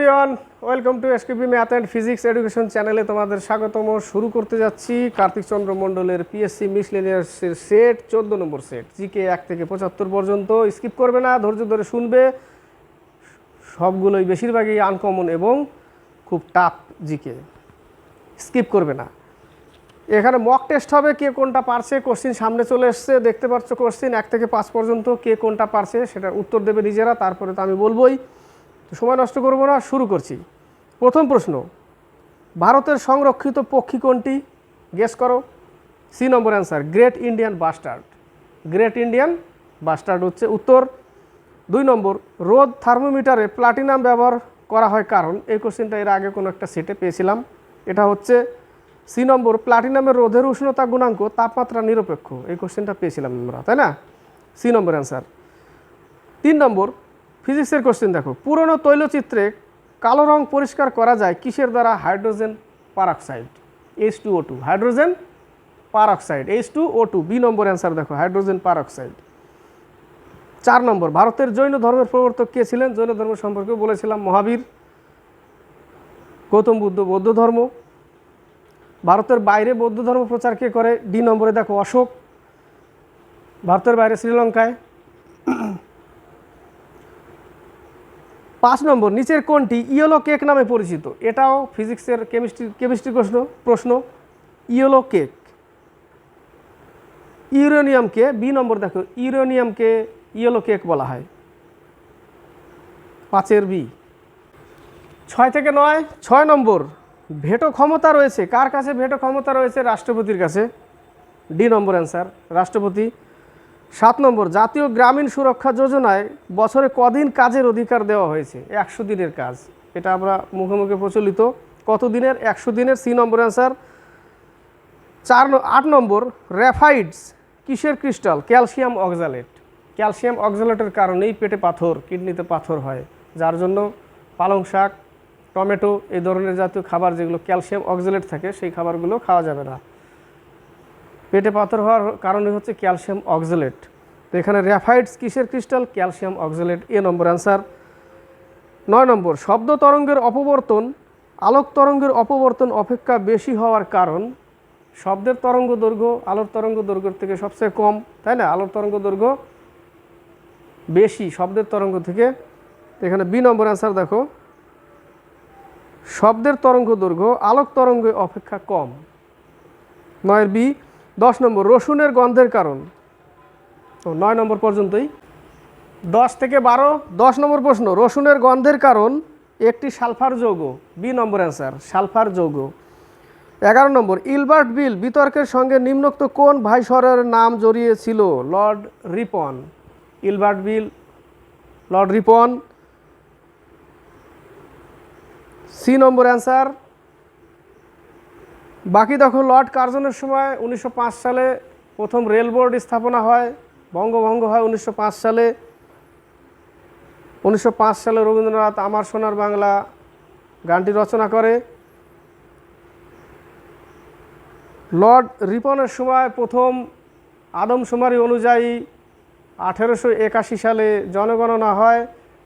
Everyone, welcome to SKP math and physics education চ্যানেলে তোমাদের স্বাগতম। শুরু করতে যাচ্ছি কার্তিক চন্দ্র মণ্ডলের পিএসসি মিসলেনিয়াসের সেট চোদ্দ নম্বর সেট জিকে এক থেকে পঁচাত্তর পর্যন্ত। স্কিপ করবে না, ধৈর্য ধরে শুনবে। সবগুলোই বেশিরভাগই আনকমন এবং খুব টাফ জিকে স্কিপ করবে না। এখানে মক টেস্ট হবে, কে কোনটা পারছে কোশ্চিন সামনে চলে এসছে। দেখতে পাচ্ছ কোশ্চিন এক থেকে পাঁচ পর্যন্ত কে কোনটা পারছে সেটা উত্তর দেবে নিজেরা, তারপরে তো আমি বলবোই। তো সময় নষ্ট করব না, শুরু করছি। প্রথম প্রশ্ন, ভারতের সংরক্ষিত পক্ষী কোনটি? গেস করো। C number answer great Indian bustard great Indian bustard হচ্ছে উত্তর। দুই নম্বর, রোদ থার্মোমিটারে প্লাটিনাম ব্যবহার করা হয় কারণ? এই কোশ্চেনটা এর আগে কোনো একটা সেটে পেয়েছিলাম। এটা হচ্ছে সি নম্বর প্লাটিনামের রোধের উষ্ণতা গুণাঙ্ক, তাপমাত্রা নিরপেক্ষ। এই কোশ্চেনটা পেয়েছিলাম আমরা, তাই না? সি নম্বর অ্যান্সার তিন নম্বর ফিজিক্সের কোশ্চেন দেখো। পুরনো তৈলচিত্রে কালো রং পরিষ্কার করা যায় কিসের দ্বারা? Hydrogen peroxide H two O two hydrogen peroxide H two O two B number answer দেখো, হাইড্রোজেন পারঅক্সাইড চার নম্বর, ভারতের জৈন ধর্মের প্রবর্তক কে ছিলেন? জৈন ধর্ম সম্পর্কে বলেছিলাম, মহাবীর, গৌতম বুদ্ধ, বৌদ্ধ ধর্ম। ভারতের বাইরে বৌদ্ধ ধর্ম প্রচার কে করে? ডি নম্বরে দেখো, অশোক। ভারতের বাইরে শ্রীলঙ্কায়। পাঁচ নম্বর, নিচের কোনটি ইয়েলো কেক নামে পরিচিত? এটাও ফিজিক্সের কেমিস্ট্রি কেমিস্ট্রি প্রশ্ন প্রশ্ন, ইয়েলো কেক। ইউরেনিয়ামকে বি নম্বর দেখো ইউরেনিয়ামকে ইয়েলো কেক বলা হয়। পাঁচের বি। ছয় থেকে নয়, ছয় নম্বর, ভেটো ক্ষমতা রয়েছে। কার কাছে ভেটো ক্ষমতা রয়েছে? রাষ্ট্রপতির কাছে। ডি নম্বর অ্যান্সার, রাষ্ট্রপতি সাত নম্বর, জাতীয় গ্রামীণ সুরক্ষা যোজনায় বছরে কদিন কাজের অধিকার দেওয়া হয়েছে? একশো দিনের কাজ। এটা আমরা মুখে মুখে প্রচলিত। কত দিনের? একশো দিনের। C number answer. চার আট নম্বর, র্যাফাইডস, কিসের ক্রিস্টাল? Calcium oxalate. ক্যালসিয়াম অক্সালেটের কারণেই পেটে পাথর, কিডনিতে পাথর হয়। যার জন্য পালং শাক, টমেটো, এই ধরনের জাতীয় খাবার যেগুলো ক্যালসিয়াম অক্সালেট থাকে, সেই খাবারগুলো খাওয়া যাবে না। পেটে পাথর হওয়ার কারণে হচ্ছে ক্যালসিয়াম অক্সালেট। তো এখানে র্যাফাইডস কিসের crystal? Calcium oxalate. A number answer. নয় নম্বর, শব্দ তরঙ্গের অপবর্তন, আলোক তরঙ্গের অপবর্তন অপেক্ষা বেশি হওয়ার কারণ শব্দের তরঙ্গ দৈর্ঘ্য, আলোর তরঙ্গ দৈর্ঘ্যের থেকে সবচেয়ে কম, তাই না? আলোর তরঙ্গ দৈর্ঘ্য বেশি শব্দের তরঙ্গ থেকে। এখানে বি নম্বর অ্যান্সার দেখো। শব্দের তরঙ্গ দৈর্ঘ্য, আলোক তরঙ্গ অপেক্ষা কম। নয়ের বি দশ নম্বর, রসুনের গন্ধের কারণ। তো নয় নম্বর পর্যন্তই। দশ থেকে বারো, দশ নম্বর প্রশ্ন, রসুনের গন্ধের কারণ একটি সালফার যৌগ। বি নম্বর অ্যান্সার, সালফার যৌগ। এগারো নম্বর, ইলবার্ট বিল বিতর্কের সঙ্গে নিম্নোক্ত কোন ভাইসরের নাম জড়িয়েছিল? Lord Ripon. Ilbert bill, Lord Ripon. C number answer বাকি দেখো লর্ড কার্জনের সময় উনিশশো পাঁচ সালে প্রথম রেল বোর্ড স্থাপনা হয়, বঙ্গভঙ্গ হয় উনিশশো পাঁচ সালে। উনিশশো পাঁচ সালে রবীন্দ্রনাথ আমার সোনার বাংলা গানটি রচনা করে। লর্ড রিপনের সময় প্রথম আদমশুমারি অনুযায়ী আঠেরোশো একাশি সালে জনগণনা হয়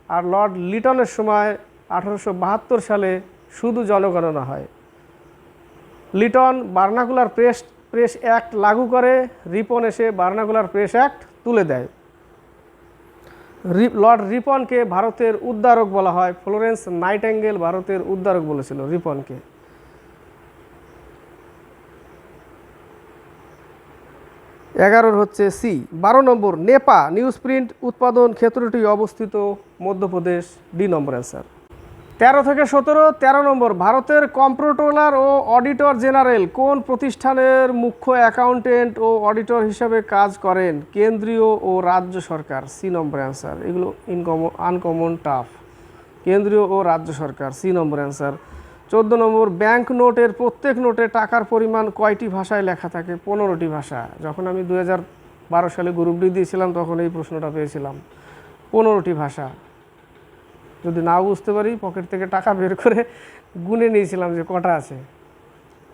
আর লর্ড লিটনের সময় আঠেরোশো বাহাত্তর সালে শুধু জনগণনা হয়। Lytton vernacular press press act লাগু করে, রিপন এসে বার্নাকুলার প্রেস অ্যাক্ট তুলে দেয়। লর্ড রিপনকে ভারতের উদ্ধারক বলা হয়। ফ্লোরেন্স নাইটেঙ্গেল ভারতের উদ্ধারক বলেছিল রিপনকে। এগারোর হচ্ছে সি। বারো নম্বর, নেপা নিউজ প্রিন্ট উৎপাদন ক্ষেত্রটি অবস্থিত মধ্যপ্রদেশ। D number answer. তেরো থেকে সতেরো, তেরো নম্বর, ভারতের কম্প্রোটোলার ও অডিটর জেনারেল কোন প্রতিষ্ঠানের মুখ্য অ্যাকাউন্টেন্ট ও অডিটর হিসাবে কাজ করেন? কেন্দ্রীয় ও রাজ্য সরকার। C number answer. এগুলো ইনকম আনকমন টাফ কেন্দ্রীয় ও রাজ্য সরকার। C number answer. চোদ্দ নম্বর ব্যাংক নোটের প্রত্যেক নোটে টাকার পরিমাণ কয়টি ভাষায় লেখা থাকে? পনেরোটি ভাষা। যখন আমি দু সালে গ্রুপ ডি দিয়েছিলাম, তখন এই প্রশ্নটা পেয়েছিলাম। পনেরোটি ভাষা। যদি না বুঝতে পারি, পকেট থেকে টাকা বের করে গুনে নিয়েছিলাম যে কটা আছে।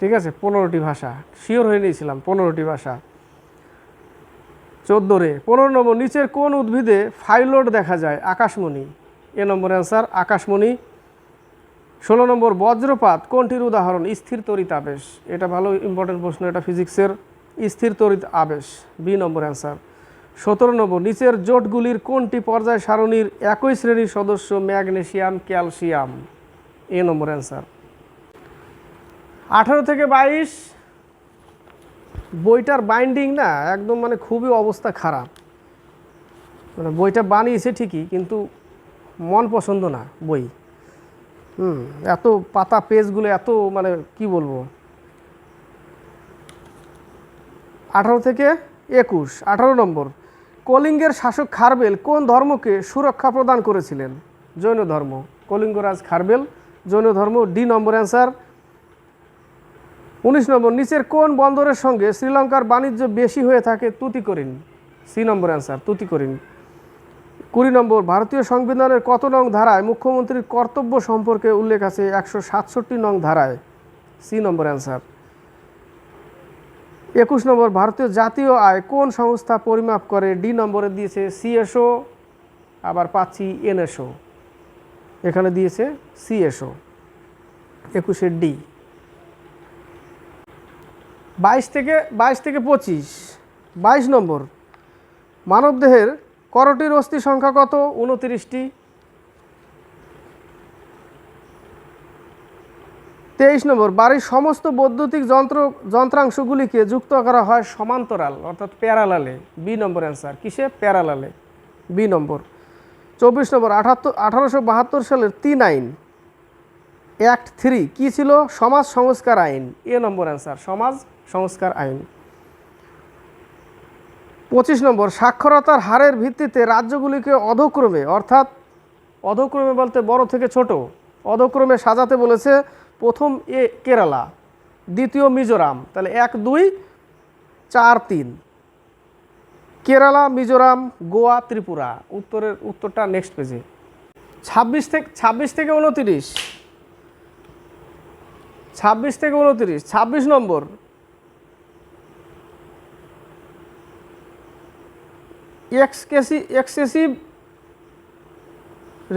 ঠিক আছে? পনেরোটি ভাষা। শিওর হয়ে নিয়েছিলাম পনেরোটি ভাষা। চোদ্দ রে। পনেরো নম্বর, নিচের কোন উদ্ভিদে ফাইলোড দেখা যায়? আকাশমণি। এ নম্বর অ্যান্সার আকাশমণি। ষোলো নম্বর, বজ্রপাত কোনটির উদাহরণ? স্থির তড়িৎ আবেশ। এটা ভালো ইম্পর্টেন্ট প্রশ্ন, এটা ফিজিক্সের স্থির তড়িৎ আবেশ। বি নম্বর অ্যান্সার সতেরো নম্বর, নিচের জোটগুলির কোনটি পর্যায় সারণীর একই শ্রেণির সদস্য magnesium, calcium? A number answer. আঠারো থেকে বাইশ, বইটার বাইন্ডিং না একদম মানে খুবই অবস্থা খারাপ। মানে বইটা বানিয়েছে ঠিকই, কিন্তু মন পছন্দ না বই। হুম, এত পাতা পেজগুলো, এত মানে কি বলব? আঠারো থেকে একুশ, আঠারো নম্বর কলিঙ্গের শাসক খারবেল কোন ধর্মকে সুরক্ষা প্রদান করেছিলেন? জৈন ধর্ম। কলিঙ্গরাজ খারবেল, জৈন ধর্ম, ডি নম্বর অ্যান্সার। উনিশ নম্বর, নিচের কোন বন্দরের সঙ্গে শ্রীলঙ্কার বাণিজ্য বেশি হয়ে থাকে Tuticorin C number answer Tuticorin কুড়ি নম্বর, ভারতীয় সংবিধানের কত নং ধারায় মুখ্যমন্ত্রীর কর্তব্য সম্পর্কে উল্লেখ আছে একশো সাতষট্টি নং ধারায়? C number answer. একুশ নম্বর, ভারতীয় জাতীয় আয় কোন সংস্থা পরিমাপ করে? ডি নম্বরে দিয়েছে সিএসও, আবার পাচ্ছি এনএসও। এখানে দিয়েছে সিএসও, একুশে ডি। বাইশ থেকে বাইশ থেকে পঁচিশ। বাইশ নম্বর, মানবদেহের করটির অস্থি সংখ্যা কত? উনতিরিশটি। তেইশ নম্বর, বাড়ির সমস্ত বৈদ্যুতিক যন্ত্র, যন্ত্রাংশগুলিকে যুক্ত করা হয় সমান্তরাল, অর্থাৎ প্যারালালে। বি নম্বর অ্যান্সার, কিসে? প্যারালালে। B number. চব্বিশ নম্বর আঠাত্তর আঠারোশো বাহাত্তর সালের তিন আইন, অ্যাক্ট থ্রি, কী ছিল? সমাজ সংস্কার আইন। এ নম্বর অ্যান্সার, সমাজ সংস্কার আইন। পঁচিশ নম্বর, সাক্ষরতার হারের ভিত্তিতে রাজ্যগুলিকে অধক্রমে, অর্থাৎ অধক্রমে বলতে বড় থেকে ছোট, অধক্রমে সাজাতে বলেছে প্রথম এ কেরালা, দ্বিতীয় মিজোরাম, তাহলে এক, দুই, চার, তিন। কেরালা, মিজোরাম, গোয়া, ত্রিপুরা, উত্তরের উত্তরটা নেক্সট পেজে ছাব্বিশ থেকে ছাব্বিশ থেকে উনতিরিশ। ছাব্বিশ থেকে উনতিরিশ, ছাব্বিশ নম্বর। এক্সকেসি excessive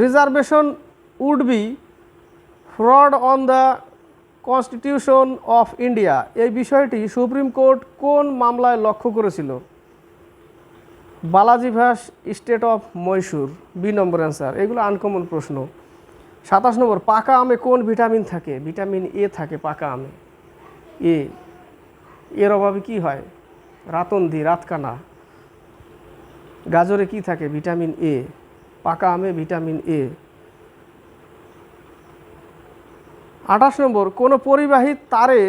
reservation would be fraud on the constitution of India. এই বিষয়টি সুপ্রিম কোর্ট কোন মামলায় লক্ষ্য করেছিল? বালাজি ভাস, state of Mysore, B number answer. এগুলো আনকমন প্রশ্ন। সাতাশ নম্বর, পাকা আমে কোন ভিটামিন থাকে? ভিটামিন এ থাকে পাকা আমে। এ, এর অভাবে কি হয়? রাতন্দি, রাতকানা। গাজরে কি থাকে? Vitamin A. পাকা আমে ভিটামিন এ। আঠাশ নম্বর, কোনো পরিবাহী তারে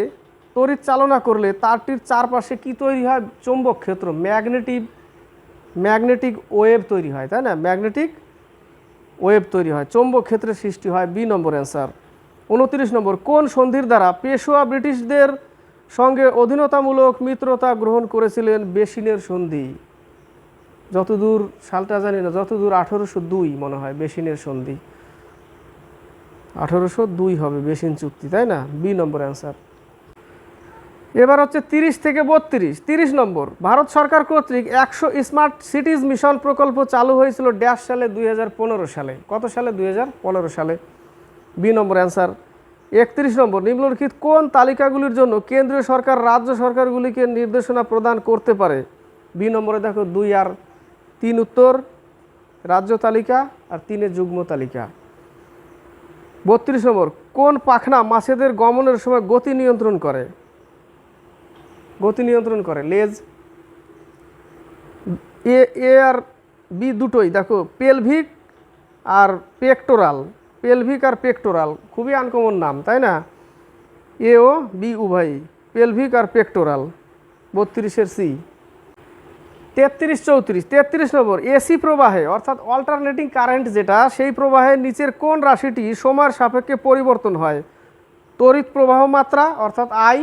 তড়িৎ চালনা করলে তারটির চারপাশে কি তৈরি হয়? চৌম্বক ক্ষেত্র, ম্যাগনেটিক ম্যাগনেটিক ওয়েভ তৈরি হয়, তাই না? ম্যাগনেটিক ওয়েভ তৈরি হয়, চৌম্বক ক্ষেত্রের সৃষ্টি হয়, বি নম্বর অ্যান্সার। উনত্রিশ নম্বর, কোন সন্ধির দ্বারা পেশোয়া ব্রিটিশদের সঙ্গে অধীনতামূলক মিত্রতা গ্রহণ করেছিলেন বেসিনের সন্ধি? যতদূর সালটা জানি না, যতদূর আঠেরোশো দুই মনে হয় বেসিনের সন্ধি। আঠেরোশো দুই হবে বেসিন চুক্তি, তাই না? B number answer. এবার হচ্ছে তিরিশ থেকে বত্রিশ। তিরিশ নম্বর, ভারত সরকার কর্তৃক একশো স্মার্ট সিটিজ মিশন প্রকল্প চালু হয়েছিল ড্যাশ সালে দু হাজার পনেরো সালে। কত সালে? দু হাজার পনেরো সালে। B number answer. একত্রিশ নম্বর, নিম্নলিখিত কোন তালিকাগুলির জন্য কেন্দ্রীয় সরকার রাজ্য সরকারগুলিকে নির্দেশনা প্রদান করতে পারে? বি নম্বরে দেখো দুই আর তিন উত্তর, রাজ্য তালিকা আর তিনের যুগ্ম তালিকা। বত্রিশ নম্বর কোন পাখনা মাছেদের গমনের সময় গতি নিয়ন্ত্রণ করে? গতি নিয়ন্ত্রণ করে, লেজ। এ এ আর বি দুটোই, দেখো, পেলভিক আর পেক্টোরাল, পেলভিক আর পেক্টোরাল, খুবই আনকমন নাম, তাই না? এ ও বি উভয়ই, পেলভিক আর পেক্টোরাল, বত্রিশের সি। তেত্রিশ চৌত্রিশ, তেত্রিশ নম্বর, এসি প্রবাহে, অর্থাৎ অল্টারনেটিং কারেন্ট যেটা, সেই প্রবাহের নিচের কোন রাশিটি সময়ের সাপেক্ষে পরিবর্তন হয়? তড়িৎ প্রবাহ মাত্রা, অর্থাৎ আই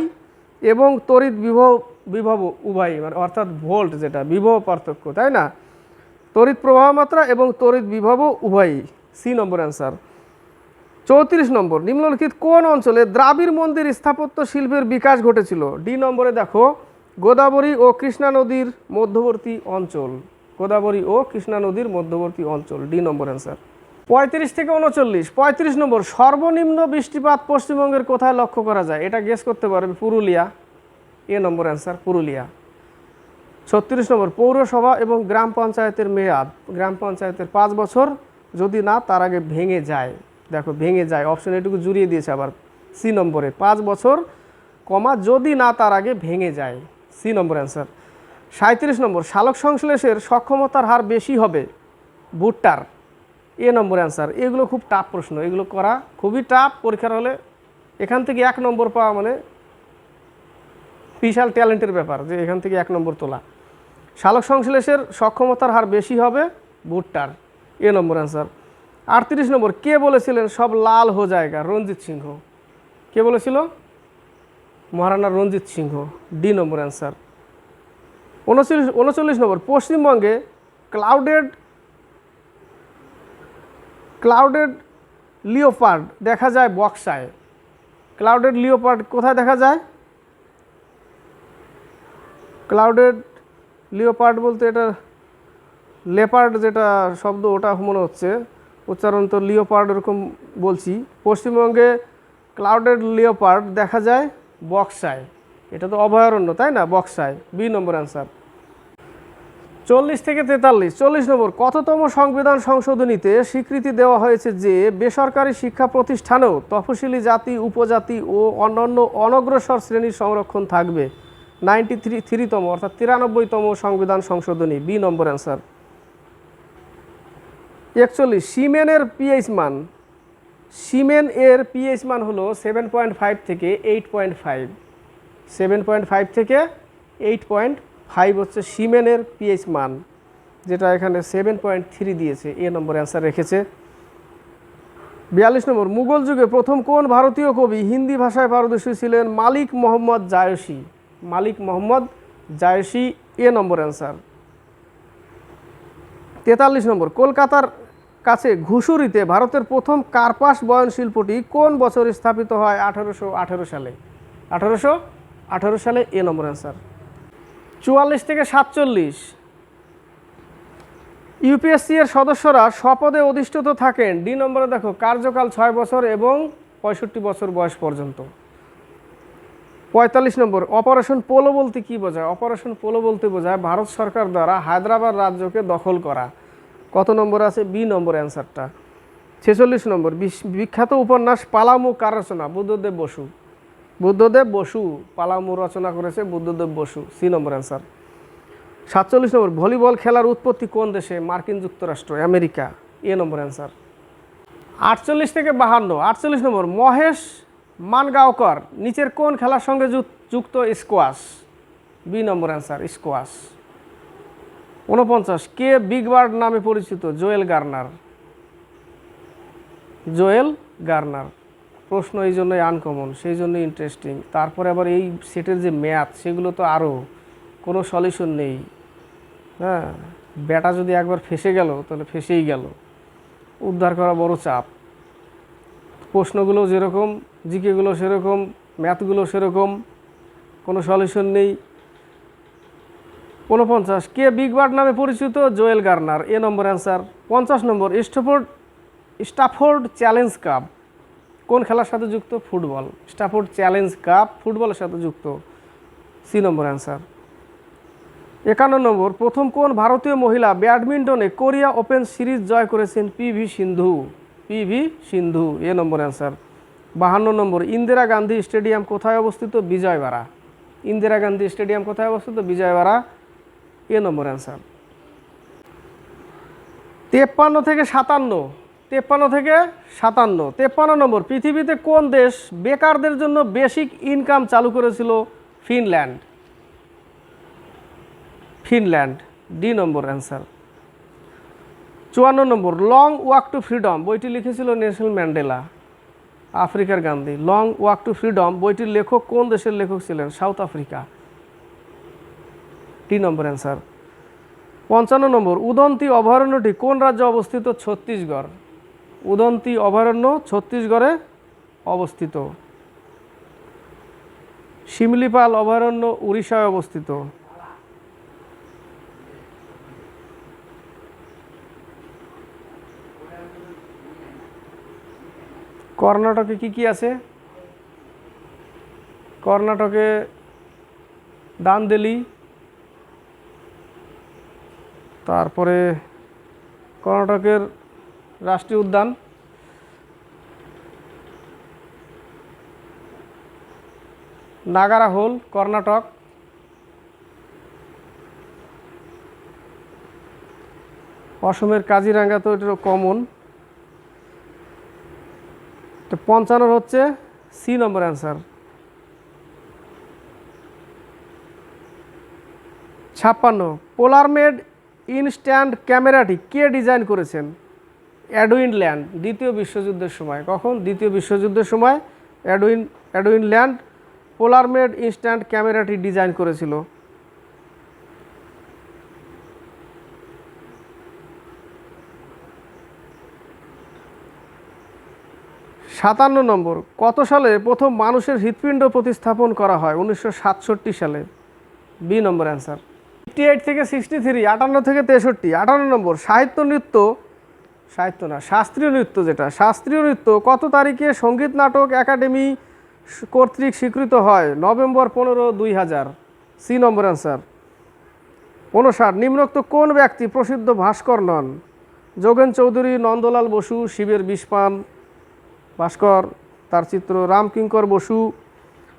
এবং তড়িৎ বিভব বিভব উভয়ই মানে অর্থাৎ ভোল্ট যেটা, বিভব পার্থক্য, তাই না? তড়িৎ প্রবাহ মাত্রা এবং তড়িৎ বিভব উভয়ই সি নম্বর অ্যান্সার চৌত্রিশ নম্বর, নিম্নলিখিত কোন অঞ্চলে দ্রাবিড় মন্দির স্থাপত্য শিল্পের বিকাশ ঘটেছিল? ডি নম্বরে দেখো গোদাবরী ও কৃষ্ণা নদীর মধ্যবর্তী অঞ্চল। গোদাবরী ও কৃষ্ণা নদীর মধ্যবর্তী অঞ্চল, ডি নম্বর অ্যান্সার পঁয়ত্রিশ থেকে উনচল্লিশ। পঁয়ত্রিশ নম্বর, সর্বনিম্ন বৃষ্টিপাত পশ্চিমবঙ্গের কোথায় লক্ষ্য করা যায়? এটা গেস করতে পারবে Purulia. A number answer Purulia. ছত্রিশ নম্বর, পৌরসভা এবং গ্রাম পঞ্চায়েতের মেয়াদ। গ্রাম পঞ্চায়েতের পাঁচ বছর, যদি না, তার আগে ভেঙে যায়। দেখো, ভেঙে যায়। অপশন এটুকু জুড়িয়ে দিয়েছে আবার। সি নম্বরে, পাঁচ বছর, কমা, যদি না, তার আগে ভেঙে যায়। C number answer. সাঁত্রিশ নম্বর শালক সংশ্লেষের সক্ষমতার হার বেশি হবে ভুট্টার এ নম্বর অ্যান্সার। এগুলো খুব টাফ প্রশ্ন, এগুলো করা খুবই টাফ, পরীক্ষার হলে এখান থেকে এক নম্বর পাওয়া মানে বিশাল ট্যালেন্টের ব্যাপার যে এখান থেকে এক নম্বর তোলা। শালক সংশ্লেষের সক্ষমতার হার বেশি হবে ভুট্টার এ নম্বর অ্যান্সার। আটত্রিশ নম্বর, কে বলেছিলেন সব লাল হো জায়গা, রঞ্জিত সিংহ? কে বলেছিল? Maharana Ranjit Singh, D number answer উনচল্লিশ উনচল্লিশ নম্বর, পশ্চিমবঙ্গে ক্লাউডেড ক্লাউডেড লিওপার্ড দেখা যায় বক্সায়। ক্লাউডেড লিওপার্ড কোথায় দেখা যায়? ক্লাউডেড লিওপার্ড বলতে এটা লেপার্ড যেটা শব্দ, ওটা মনে হচ্ছে। উচ্চারণ তো লিওপার্ড এরকম বলছি। পশ্চিমবঙ্গে ক্লাউডেড লিওপার্ড দেখা যায় বক্সায় এটা তো অভয়ারণ্য, তাই না? বক্সায় বি নম্বর অ্যান্সার চল্লিশ থেকে তেতাল্লিশ, চল্লিশ নম্বর। কততম সংবিধান সংশোধনীতে স্বীকৃতি দেওয়া হয়েছে যে, বেসরকারি শিক্ষা প্রতিষ্ঠানেও তফসিলি জাতি, উপজাতি ও অন্যান্য অনগ্রসর শ্রেণির সংরক্ষণ থাকবে। নাইনটি থ্রি, থ্রিতম, অর্থাৎ তিরানব্বইতম সংবিধান সংশোধনী বি নম্বর অ্যান্সার একচল্লিশ, সিমেনের পিএইচ মান। সিমেন এর পিএইচ মান হলো সেভেন পয়েন্ট ফাইভ থেকে eight point five seven point five থেকে এইট পয়েন্ট ফাইভ হচ্ছে সিমেনের পিএইচ মান, যেটা এখানে সেভেন পয়েন্ট থ্রি দিয়েছে, এ নম্বর অ্যান্সার রেখেছে। বিয়াল্লিশ নম্বর, মুঘল যুগে প্রথম কোন ভারতীয় কবি হিন্দি ভাষায় পারদর্শী ছিলেন? Malik Mohammad Jayasi. Malik Mohammad Jayasi, A number answer তেতাল্লিশ নম্বর, কলকাতার কাছে ঘুষুরিতে ভারতের প্রথম কার্পাস বয়ন শিল্পটি কোন বছর স্থাপিত হয় আঠারোশো আঠেরো সালে? আঠারোশো আঠেরো সালে এ নম্বর অ্যান্সার চুয়াল্লিশ থেকে সাতচল্লিশ। ইউপিএসসি এর সদস্যরা স্বপদে অধিষ্ঠিত থাকেন। ডি নম্বরে দেখো, কার্যকাল ছয় বছর এবং পঁয়ষট্টি বছর বয়স পর্যন্ত। পঁয়তাল্লিশ নম্বর, অপারেশন পোলো বলতে কি বোঝায়? অপারেশন পোলো বলতে বোঝায় ভারত সরকার দ্বারা হায়দ্রাবাদ রাজ্যকে দখল করা। কত নম্বর আছে? বি নম্বর অ্যান্সারটা। ছেচল্লিশ নম্বর। বিখ্যাত উপন্যাস পালামু কার রচনা? বুদ্ধদেব বসু। বুদ্ধদেব বসু পালামু রচনা করেছে Buddhadeb Basu. C number answer. সাতচল্লিশ নম্বর। ভলিবল খেলার উৎপত্তি কোন দেশে? মার্কিন যুক্তরাষ্ট্র, আমেরিকা। এ নম্বর অ্যান্সার। আটচল্লিশ থেকে বাহান্ন। আটচল্লিশ নম্বর। মহেশ মানগাঁওকর নিচের কোন খেলার সঙ্গে যুক- যুক্ত squash? B number answer, squash. উনপঞ্চাশ কে বিগ বার্ড নামে পরিচিত? Joel Garner. Joel Garner. প্রশ্ন এই জন্যই আনকমন সেই জন্যই ইন্টারেস্টিং তারপরে আবার এই সেটের যে ম্যাথ, সেগুলো তো আরও কোনো সলিউশন নেই। হ্যাঁ ব্যাটা যদি একবার ফেসে গেল, তাহলে ফেসেই গেল। উদ্ধার করা বড় চাপ। প্রশ্নগুলো যেরকম, জিকেগুলো সেরকম, ম্যাথগুলো সেরকম, কোনো সলিউশন নেই। উনপঞ্চাশ কে বিগ বার্ড নামে পরিচিত? Joel Garner. A number answer. পঞ্চাশ number Stafford Stafford challenge cup. কোন খেলার সাথে যুক্ত? ফুটবল। স্টাফোর্ড চ্যালেঞ্জ কাপ ফুটবলের সাথে যুক্ত। C number answer. একান্ন নম্বর, প্রথম কোন ভারতীয় মহিলা ব্যাডমিন্টনে কোরিয়া ওপেন সিরিজ জয় করেছেন? PV Sindhu. PV Sindhu, A number answer. বাহান্ন নম্বর, ইন্দিরা গান্ধী স্টেডিয়াম কোথায় অবস্থিত? বিজয়বাড়া। ইন্দিরা গান্ধী স্টেডিয়াম কোথায় অবস্থিত? বিজয়বাড়া। এ নম্বর অ্যান্সার তেপ্পান্ন থেকে সাতান্ন, তেপ্পান্ন থেকে সাতান্ন, তেপ্পান্ন নম্বর, পৃথিবীতে কোন দেশ বেকারদের জন্য বেসিক ইনকাম চালু করেছিল? Finland. Finland, D number answer চুয়ান্ন number, long walk to freedom, বইটি লিখেছিল নেলসন ম্যান্ডেলা, আফ্রিকার Gandhi. Long walk to freedom, বইটির লেখক কোন দেশের লেখক ছিলেন? South Africa. T number answer পঞ্চান্ন নম্বর, উদন্তি অভয়ারণ্যটি কোন রাজ্যে অবস্থিত? ছত্তিশগড়। উদন্তি অভয়ারণ্য ছত্তিশগড়ে অবস্থিত। শিমলিপাল অভয়ারণ্য উড়িষ্যায় অবস্থিত। কর্ণাটকে কি কি আছে? কর্ণাটকে দানদেলি তারপরে কর্ণাটকের রাষ্ট্রীয় উদ্যান। নাগারা হোল, কর্ণাটক। অসমের কাজিরাঙ্গা তো এটা কমন পঞ্চান্ন হচ্ছে সি নম্বর অ্যান্সার ছাপ্পান্ন পোলারমেড ইনস্ট্যান্ট ক্যামেরাটি কে ডিজাইন করেছেন? অ্যাডুইন ল্যান্ড, দ্বিতীয় বিশ্বযুদ্ধের সময়। কখন? দ্বিতীয় বিশ্বযুদ্ধের সময় অ্যাডুইন অ্যাডুইন ল্যান্ড পোলারমেড ইনস্ট্যান্ট ক্যামেরাটি ডিজাইন করেছিল। সাতান্ন নম্বর, কত সালে প্রথম মানুষের হৃৎপিণ্ড প্রতিস্থাপন করা হয়? উনিশশো সাতষট্টি সালে। B number answer. Fifty eight থেকে সিক্সটি থ্রি আটান্ন থেকে তেষট্টি, আটান্ন নম্বর, সাহিত্য নৃত্য, সাহিত্য না, শাস্ত্রীয় নৃত্য যেটা, শাস্ত্রীয় নৃত্য, কত তারিখে সংগীত নাটক একাডেমি কর্তৃক স্বীকৃত হয়? নভেম্বর পনেরো দুই হাজার। সি নম্বর অ্যান্সার উনষাট নিম্নোক্ত কোন ব্যক্তি প্রসিদ্ধ ভাস্কর নন? যোগেন চৌধুরী, নন্দলাল বসু, শিবের বিষপান, ভাস্কর, তার চিত্র রামকিঙ্কর বসু,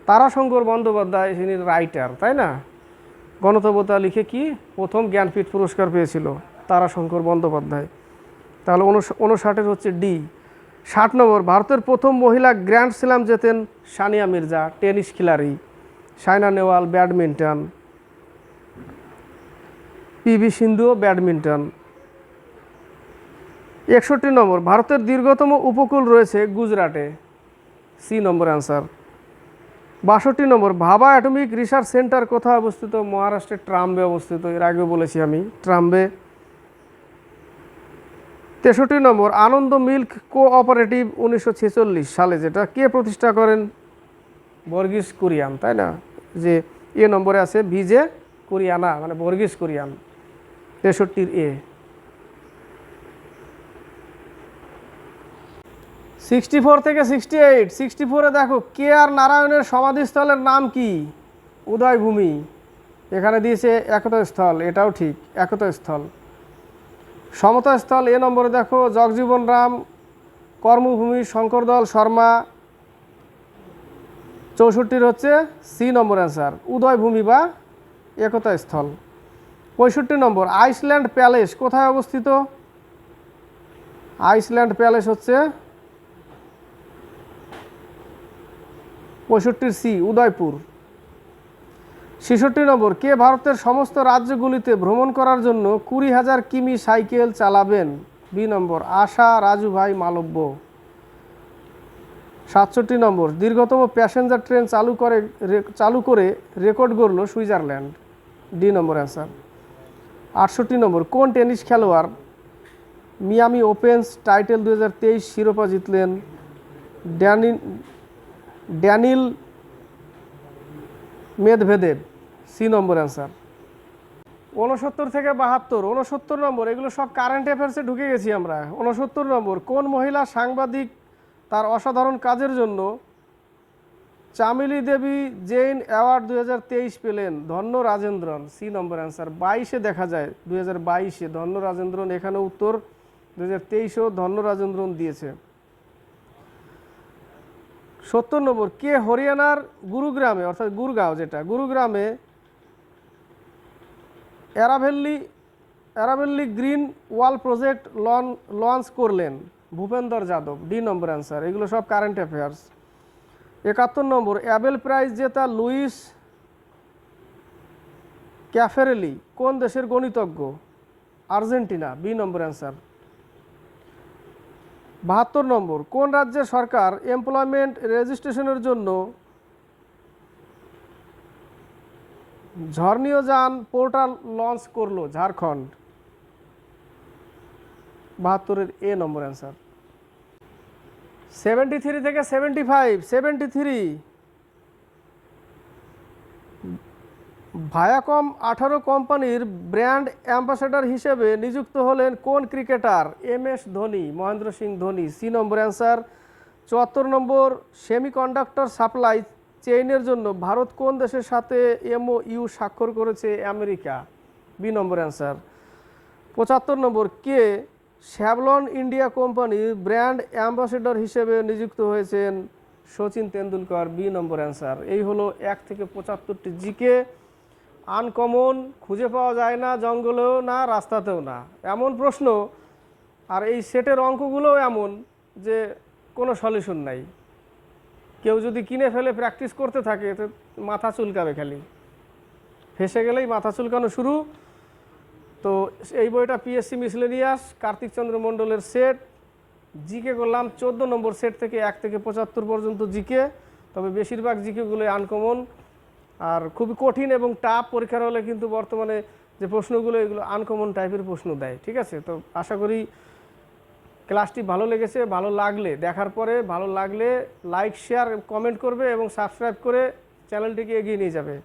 তারাশঙ্কর বন্দ্যোপাধ্যায় তিনি রাইটার তাই না? গণতবতা লিখে কি প্রথম জ্ঞানপীঠ পুরস্কার পেয়েছিল তারাশঙ্কর বন্দ্যোপাধ্যায়। তাহলে উনষ- উনষাটের হচ্ছে ডি। ষাট নম্বর, ভারতের প্রথম মহিলা গ্র্যান্ড স্ল্যাম জেতেন সানিয়া মির্জা, টেনিস খিলাড়ি সাইনা নেওয়াল ব্যাডমিন্টন পিভি সিন্ধুও ব্যাডমিন্টন। একষট্টি নম্বর, ভারতের দীর্ঘতম উপকূল রয়েছে গুজরাটে। C number answer. বাষট্টি নম্বর, ভাবা অ্যাটমিক রিসার্চ সেন্টার কোথায় অবস্থিত? মহারাষ্ট্রের ট্রাম্বে অবস্থিত। এর আগেও বলেছি আমি, ট্রাম্বে। তেষট্টি নম্বর, আনন্দ মিল্ক কোঅপারেটিভ উনিশশো ছেচল্লিশ সালে যেটা কে প্রতিষ্ঠা করেন? বর্গিস কুরিয়ান, তাই না? যে এ নম্বরে আছে ভিজে কুরিয়ানা মানে বর্গিস কুরিয়ান। তেষট্টির এ। সিক্সটি ফোর থেকে সিক্সটি এইট। সিক্সটি ফোরে দেখো, কে আর নারায়ণের সমাধিস্থলের নাম কি? উদয়ভূমি। এখানে দিয়েছে একতা স্থল এটাও ঠিক একতা স্থল সমতা স্থল এ নম্বরে দেখো, জগজীবন রাম, কর্মভূমি, শঙ্করদল শর্মা। চৌষট্টির হচ্ছে সি নম্বর অ্যান্সার, উদয়ভূমি বা একতা স্থল পঁয়ষট্টি নম্বর, আইসল্যান্ড প্যালেস কোথায় অবস্থিত? আইসল্যান্ড প্যালেস হচ্ছে পঁয়ষট্টির সি, উদয়পুর। ছেষট্টি নম্বর, কে ভারতের সমস্ত রাজ্যগুলিতে ভ্রমণ করার জন্য কুড়ি হাজার কিমি সাইকেল চালাবেন? বি নম্বর, আশা রাজু ভাই মালব্য। সাতষট্টি নম্বর, দীর্ঘতম প্যাসেঞ্জার ট্রেন চালু করে চালু করে রেকর্ড গড়ল সুইজারল্যান্ড। D number answer. আটষট্টি নম্বর, কোন টেনিস খেলোয়াড় মিয়ামি ওপেন্স টাইটেল দুই হাজার তেইশ শিরোপা জিতলেন? Danny Daniil Medvedev, C number answer উনসত্তর থেকে বাহাত্তর উনসত্তর নম্বর, এগুলো সব কারেন্ট অ্যাফেয়ার্সে ঢুকে গেছি আমরা। উনসত্তর নম্বর, কোন মহিলা সাংবাদিক তার অসাধারণ কাজের জন্য চামেলি দেবী জেইন অ্যাওয়ার্ড দুই হাজার তেইশ পেলেন? ধন্য রাজেন্দ্রন, সি নম্বর অ্যান্সার বাইশে দেখা যায় দু হাজার বাইশে, ধন্য রাজেন্দ্রন এখানে উত্তর দু হাজার তেইশেও ধন্য রাজেন্দ্রন দিয়েছে। সত্তর নম্বর, কে হরিয়ানার গুরুগ্রামে, অর্থাৎ গুরগাঁও যেটা, গুরুগ্রামে Aravalli Aravalli green wall project loan, launch করলেন Bhupender Yadav, D number answer. এগুলো সব কারেন্ট অ্যাফেয়ার্স একাত্তর নম্বর, অ্যাবেল প্রাইজ জেতা লুইস ক্যাফেরেলি, কোন দেশের গণিতজ্ঞ? Argentina, B number answer. বাহাত্তর নম্বর, কোন রাজ্যের সরকার এমপ্লয়মেন্ট রেজিস্ট্রেশনের জন্য ঝর্ণীয় যান পোর্টাল লঞ্চ করল? ঝাড়খণ্ড। বাহাত্তরের A number answer seventy three থেকে seventy five seventy three Viacom আঠারো কোম্পানির ব্র্যান্ড অ্যাম্বাসেডর হিসেবে নিযুক্ত হলেন কোন cricketer? M S Dhoni, Mahendra Singh Dhoni, C number answer, চুয়াত্তর নম্বর সেমিকন্ডাক্টর সাপ্লাই চেইনের জন্য ভারত কোন দেশের সাথে এমও ইউ স্বাক্ষর করেছে আমেরিকা? B number answer. পঁচাত্তর নম্বর, কে শ্যাভলন ইন্ডিয়া কোম্পানির ব্র্যান্ড অ্যাম্বাসেডর হিসেবে নিযুক্ত হয়েছেন Sachin Tendulkar? B number answer. এই হলো এক থেকে পঁচাত্তরটি জিকে। আনকমন, খুঁজে পাওয়া যায় না জঙ্গলেও না, রাস্তাতেও না। এমন প্রশ্ন, আর এই সেটের অঙ্কগুলোও এমন যে কোনো সলিউশন নাই। কেউ যদি কিনে ফেলে প্র্যাকটিস করতে থাকে, তো মাথা চুলকাবে খালি। ফেসে গেলেই মাথা চুলকানো শুরু। তো এই বইটা পিএসসি মিসলেনিয়াস কার্তিক চন্দ্র মণ্ডলের সেট। জিকে করলাম চোদ্দ নম্বর সেট থেকে এক থেকে পঁচাত্তর পর্যন্ত জিকে, তবে বেশিরভাগ জিকেগুলো আনকমন। আর খুবই কঠিন এবং টাফ পরীক্ষার হলে কিন্তু বর্তমানে যে প্রশ্নগুলো, এগুলো আনকমন টাইপের প্রশ্ন দেয়, ঠিক আছে? তো আশা করি ক্লাসটি ভালো লেগেছে, ভালো লাগলে, দেখার পরে ভালো লাগলে লাইক শেয়ার কমেন্ট করবে এবং সাবস্ক্রাইব করে চ্যানেলটিকে এগিয়ে নিয়ে যাবে।